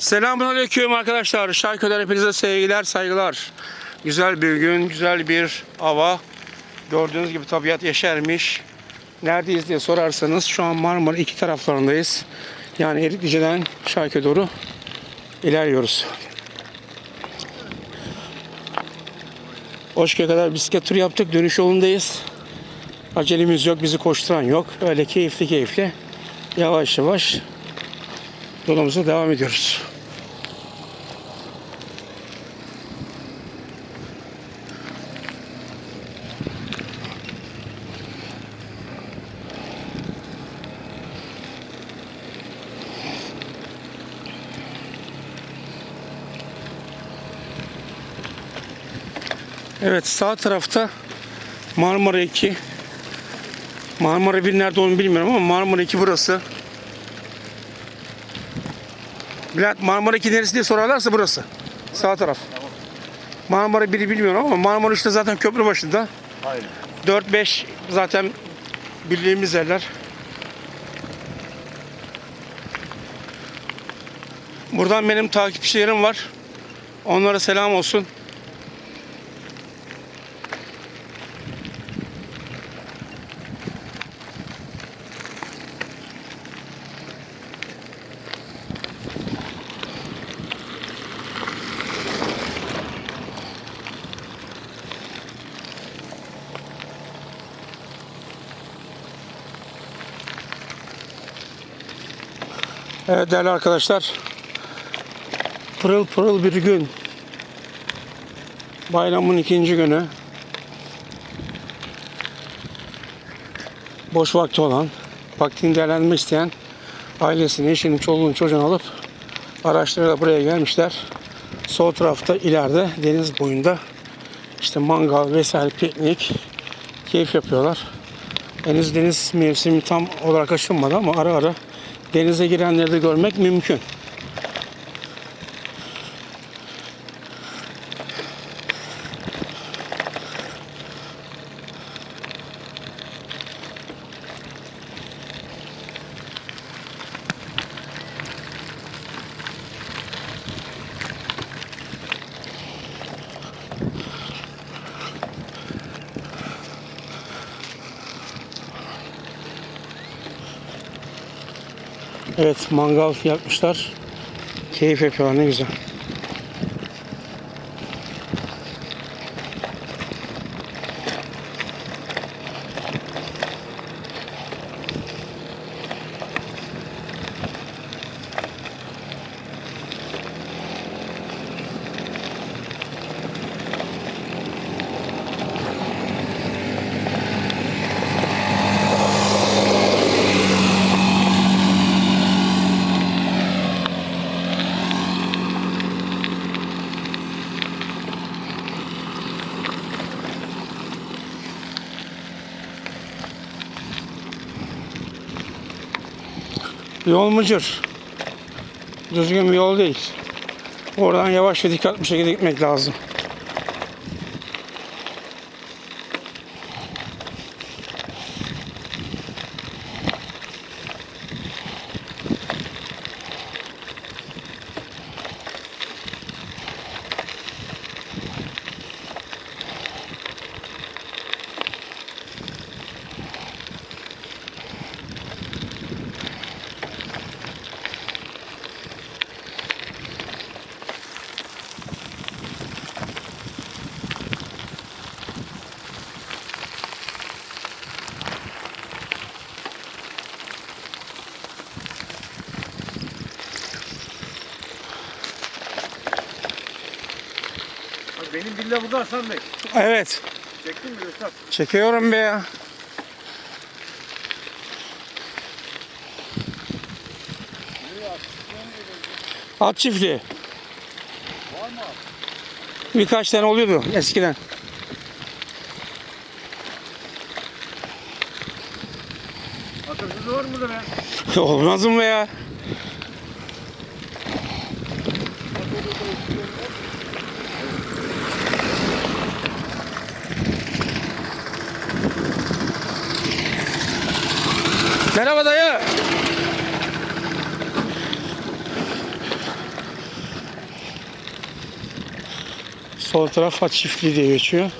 Selamünaleyküm arkadaşlar. Şarkıdan hepinize sevgiler, saygılar. Güzel bir gün, güzel bir hava. Gördüğünüz gibi tabiat yeşermiş. Neredeyiz diye sorarsanız şu an Marmara iki taraflarındayız. Yani Eriklice'den Şarkı doğru ilerliyoruz. Oşka'ya kadar bisiklet turu yaptık. Dönüş yolundayız. Acelemiz yok, bizi koşturan yok. Öyle keyifli keyifli yavaş yavaş yolumuza devam ediyoruz. Evet sağ tarafta Marmara 2. Marmara 1 nerede onu bilmiyorum ama Marmara 2 burası. Bülent Marmara 2 neresi diye sorarlarsa burası. Sağ taraf. Marmara 1'i bilmiyorum ama Marmara 3'te zaten köprü başında. Aynen. 4-5 zaten bildiğimiz yerler. Buradan benim takipçilerim var. Onlara selam olsun. Evet değerli arkadaşlar. Pırıl pırıl bir gün. Bayramın ikinci günü. Boş vakti olan, vaktini değerlendirmek isteyen ailesini, eşini, çoluğunu, çocuğunu alıp araçlarıyla buraya gelmişler. Sol tarafta ileride deniz boyunda işte mangal vesaire piknik keyif yapıyorlar. Henüz deniz mevsimi tam olarak açılmadı ama ara ara denize girenleri de görmek mümkün. Evet mangal yapmışlar. Keyif yapıyorlar ne güzel. Yol mucur. Düzgün bir yol değil. Oradan yavaş ve dikkatli bir şekilde gitmek lazım. Villa burada Hasan Bey. Evet. Çektin mi Üstad? Çekiyorum be ya. At çiftliği. Birkaç tane oluyordu eskiden. Var mı burada be? Olmaz mı be ya? Merhaba dayı. Sol taraf çiftliği diye geçiyor.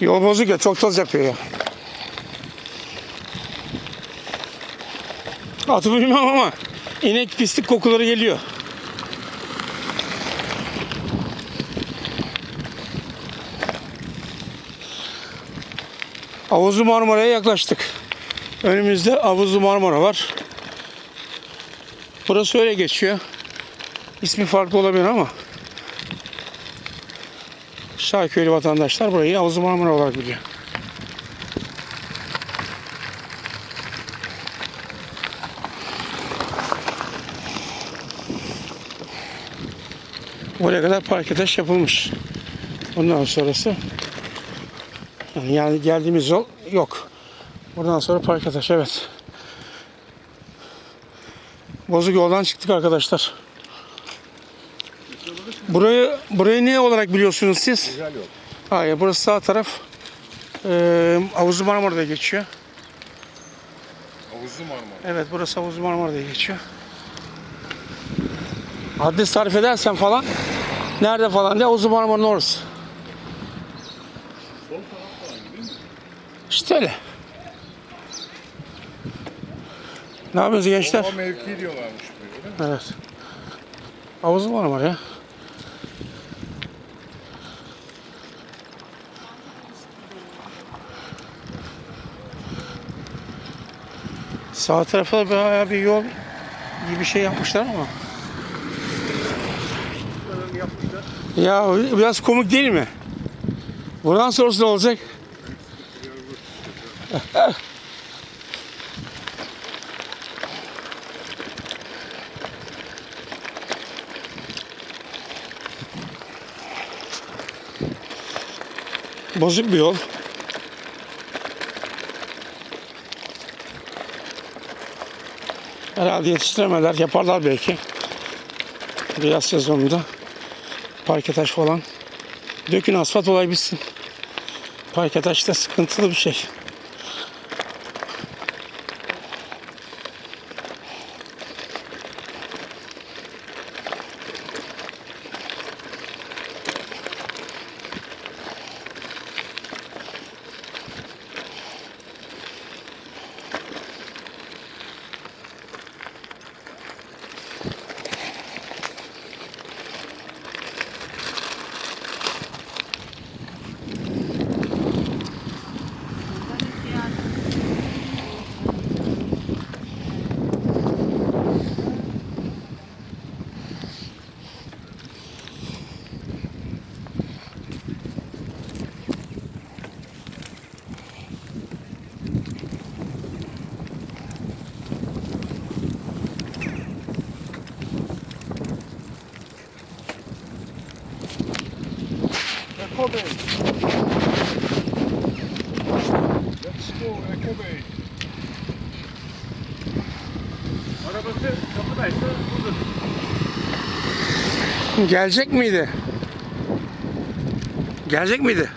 Yol bozuk ya çok toz yapıyor ya. Atı bilmem ama inek pislik kokuları geliyor. Havuzlu Marmara'ya yaklaştık. Önümüzde Havuzlu Marmara var. Burası öyle geçiyor. İsmi farklı olabilir ama Şarköylü vatandaşlar burayı Havuzlu Marmara olarak biliyor. Oraya kadar park taş yapılmış. Ondan sonrası yani, geldiğimiz yol yok. Buradan sonra park taş evet. Bozuk yoldan çıktık arkadaşlar. Burayı burayı ne olarak biliyorsunuz siz? Güzel yol. Hayır burası sağ taraf. Ee, Havuzlu Marmara'da geçiyor. Havuzlu Marmara. Evet burası Havuzlu Marmara'da geçiyor. Adres tarif edersen falan nerede falan diye Marmara'nın orası. Sol taraf değil mi? İşte öyle. Ne yapıyorsunuz gençler? O mevki diyorlarmış böyle. Evet. Havuzlu Marmara ya. Sağ tarafa da bayağı bir yol gibi bir şey yapmışlar ama. Bunların yapmışlar. Ya biraz komik değil mi? Buradan sonrası ne olacak? Bozuk bir yol. Herhalde yetiştiremediler. Yaparlar belki. Bu yaz sezonunda. Parke taş falan. Dökün asfalt olay bitsin. Parke taş da sıkıntılı bir şey. Eko Bey. Let's go Eko Bey. Arabası kapıdaysa budur. Gelecek miydi? Gelecek miydi?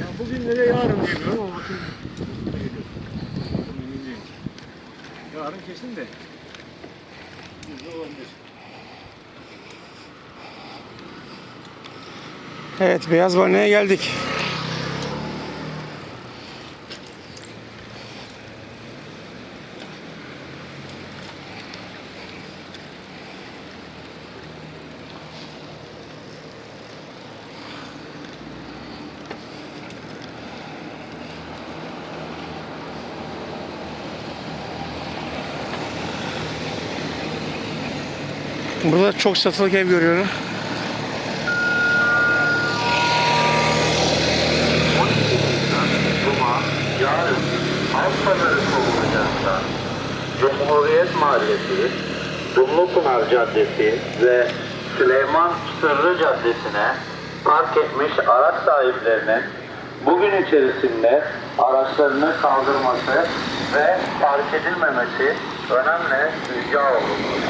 Ya bugün nereye yarın diyemiyorum ama bakın. Yarın kesin de. Yüzde olabilir. Evet Beyaz Barına'ya geldik. Burada çok satılık ev görüyorum. Cuma, yarın Halk Pazarı Kovulacak'ta Mahallesi, Dumlupınar Caddesi ve Süleyman Sırrı Caddesi'ne park etmiş araç sahiplerinin bugün içerisinde araçlarını kaldırması ve park edilmemesi önemli rica olunur.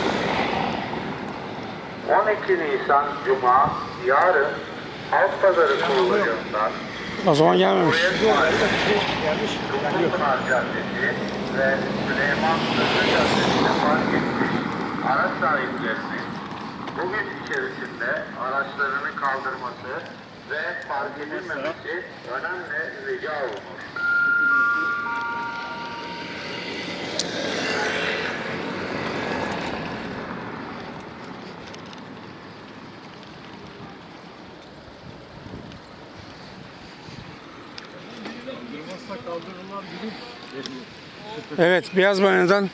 12 Nisan Cuma yarın Halk Pazarı kurulacağından O zaman gelmemiş. Ve Süleyman Sözü Caddesi'ne fark etmiş araç sahiplerinin bugün içerisinde araçlarını kaldırması ve fark edilmemesi önemli rica olunur. Evet Beyaz Bayana'dan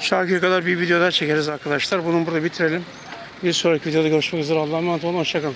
Şarkı'ya kadar bir video daha çekeriz arkadaşlar. Bunu burada bitirelim. Bir sonraki videoda görüşmek üzere. Allah'a emanet olun. Hoşçakalın.